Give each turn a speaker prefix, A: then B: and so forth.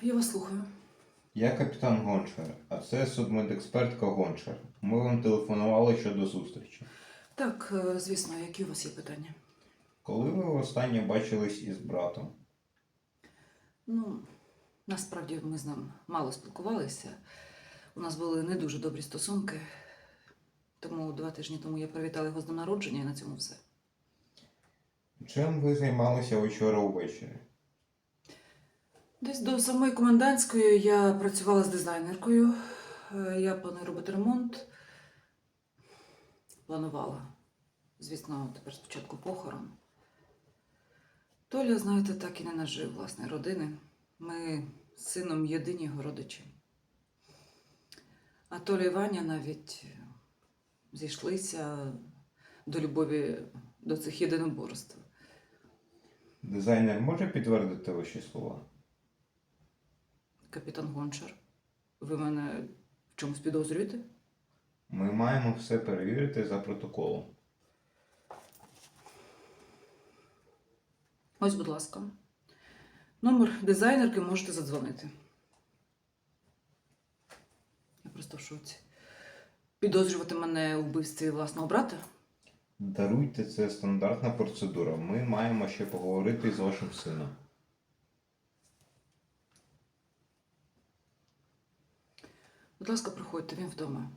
A: Я вас слухаю.
B: Я капітан Гончар, а це судмедекспертка Гончар. Ми вам телефонували щодо зустрічі.
A: Так, е, звісно, які у вас є питання?
B: Коли ви востаннє бачились із братом?
A: Ну, насправді ми з ним мало спілкувалися. У нас були не дуже добрі стосунки. Тому два тижні тому я привітала його з днем народження і на цьому все.
B: Чим ви займалися вчора увечері?
A: Десь до самої комендантської я працювала з дизайнеркою. Е, Я планую робити ремонт. Планувала. Звісно, тепер спочатку похорон. Толя, знаєте, так і не нажив власної родини. Ми з сином єдині його родичі. А Толя і Ваня навіть зійшлися до любові до цих єдиноборств.
B: Дизайнер може підтвердити ваші слова?
A: Капітан Гончар, ви мене в чомусь підозрюєте?
B: Ми маємо все перевірити за протоколом.
A: Ось, будь ласка. Номер дизайнерки можете задзвонити. Я просто в шоці. Підозрювати мене у вбивстві власного брата?
B: Даруйте, це стандартна процедура. Ми маємо ще поговорити з вашим сином.
A: Будь ласка, приходьте, він вдома.